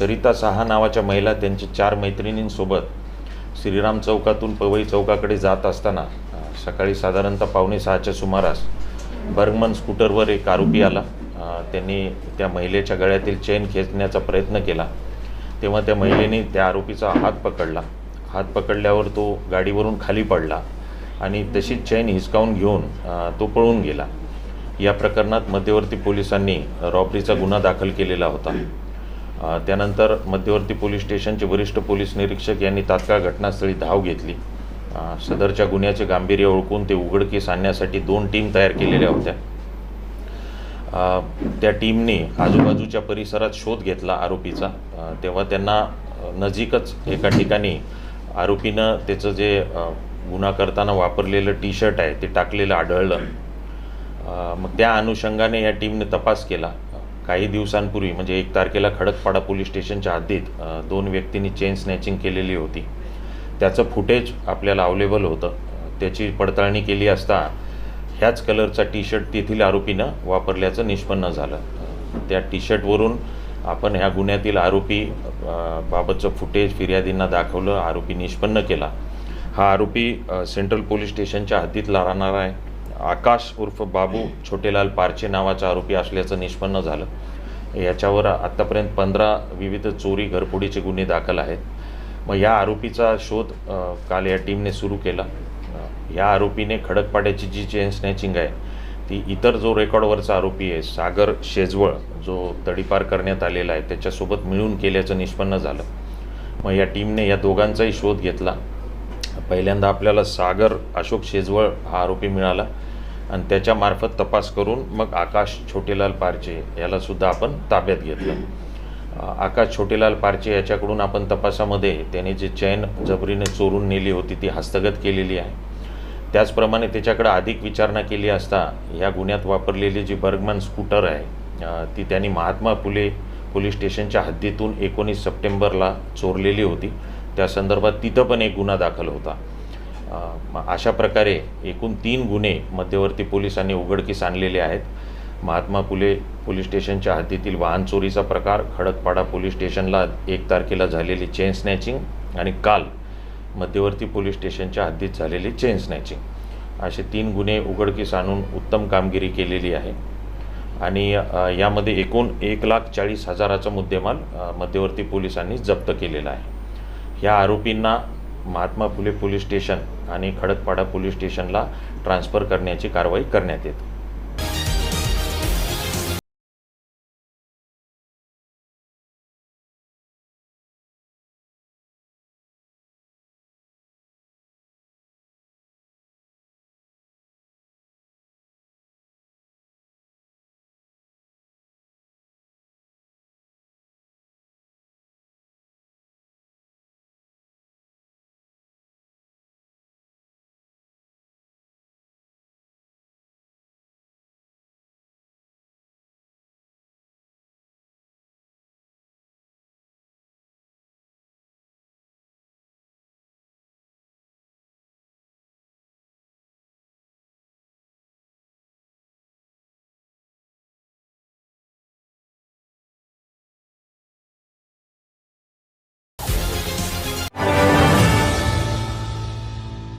सरिता सहा नावाच्या महिला त्यांच्या चार मैत्रिणींसोबत श्रीराम चौकातून पवई चौकाकडे जात असताना सकाळी साधारणतः पावणे सहाच्या सुमारास बर्गमन स्कूटरवर एक आरोपी आला. त्यांनी त्या महिलेच्या गळ्यातील चेन खेचण्याचा प्रयत्न केला. तेव्हा त्या महिलेने त्या आरोपीचा हात पकडला. हात पकडल्यावर तो गाडीवरून खाली पडला आणि तशीच चेन हिसकावून घेऊन तो पळून गेला. या प्रकरणात मध्यवर्ती पोलिसांनी रॉबरीचा गुन्हा दाखल केलेला होता. त्यानंतर मध्यवर्ती पोलीस स्टेशनचे वरिष्ठ पोलीस निरीक्षक यांनी तात्काळ घटनास्थळी धाव घेतली. सदरच्या गुन्ह्याचे गांभीर्य ओळखून ते उघडकीस आणण्यासाठी दोन टीम तयार केलेल्या होत्या. त्या टीमने आजूबाजूच्या परिसरात शोध घेतला आरोपीचा. तेव्हा त्यांना नजीकच एका ठिकाणी आरोपीनं त्याचं जे गुन्हा करताना वापरलेलं टी शर्ट आहे ते टाकलेलं आढळलं. मग त्या अनुषंगाने या टीमने तपास केला. काही दिवसांपूर्वी म्हणजे एक तारखेला खडकपाडा पोलीस स्टेशनच्या हद्दीत दोन व्यक्तींनी चेन स्नॅचिंग केलेली होती. त्याचं फुटेज आपल्याला अवेलेबल होतं. त्याची पडताळणी केली असता ह्याच कलरचा टी शर्ट तेथील आरोपीनं वापरल्याचं निष्पन्न झालं. त्या टी शर्टवरून आपण ह्या गुन्ह्यातील आरोपी बाबतचं फुटेज फिर्यादींना दाखवलं आरोपी निष्पन्न केला. हा आरोपी सेंट्रल पोलीस स्टेशनच्या हद्दीतला राहणार आहे. आकाश उर्फ बाबू छोटेलाल पारचे नावाचा आरोपी असल्याचं निष्पन्न झालं. याच्यावर आत्तापर्यंत पंधरा विविध चोरी घरफोडीचे गुन्हे दाखल आहेत. मग या आरोपीचा शोध काल या टीमने सुरू केला. या आरोपीने खडकपाड्याची जी चेन स्नॅचिंग आहे ती इतर जो रेकॉर्डवरचा आरोपी आहे सागर शेजवळ जो तडीपार करण्यात आलेला आहे त्याच्यासोबत मिळून केल्याचं निष्पन्न झालं. मग या टीमने या दोघांचाही शोध घेतला. पहिल्यांदा आपल्याला सागर अशोक शेजवळ हा आरोपी मिळाला. आणि त्याच्यामार्फत तपास करून मग आकाश छोटेलाल पारचे यालासुद्धा आपण ताब्यात घेतलं. आकाश छोटेलाल पारचे याच्याकडून आपण तपासामध्ये त्याने जे चैन जबरीने चोरून नेली होती ती हस्तगत केलेली आहे. त्याचप्रमाणे त्याच्याकडे अधिक विचारणा केली असता ह्या गुन्ह्यात वापरलेली जी बर्गमन स्कूटर आहे ती त्यांनी महात्मा फुले पोलीस स्टेशनच्या हद्दीतून एकोणीस सप्टेंबरला चोरलेली होती. त्या संदर्भात तिथं पण एक गुन्हा दाखल होता. अशा प्रकारे एकूण तीन गुन्हे मध्यवर्ती पोलिसांनी उघडकीस आणलेले आहेत. महात्मा फुले पोलीस स्टेशनच्या हद्दीतील वाहन चोरीचा प्रकार खडकपाडा पोलीस स्टेशनला एक तारखेला झालेली चेन स्नॅचिंग आणि काल मध्यवर्ती पोलीस स्टेशनच्या हद्दीत झालेली चेन स्नॅचिंग. असे तीन गुन्हे उघडकीस आणून उत्तम कामगिरी केलेली आहे. आणि यामध्ये एकूण एक लाख चाळीस हजाराचा मुद्देमाल मध्यवर्ती पोलिसांनी जप्त केलेला आहे. ह्या आरोपींना महात्मा फुले पोलीस स्टेशन आणि खडकपाडा पोलीस स्टेशनला ट्रान्स्फर करण्याची कारवाई करण्यात येते.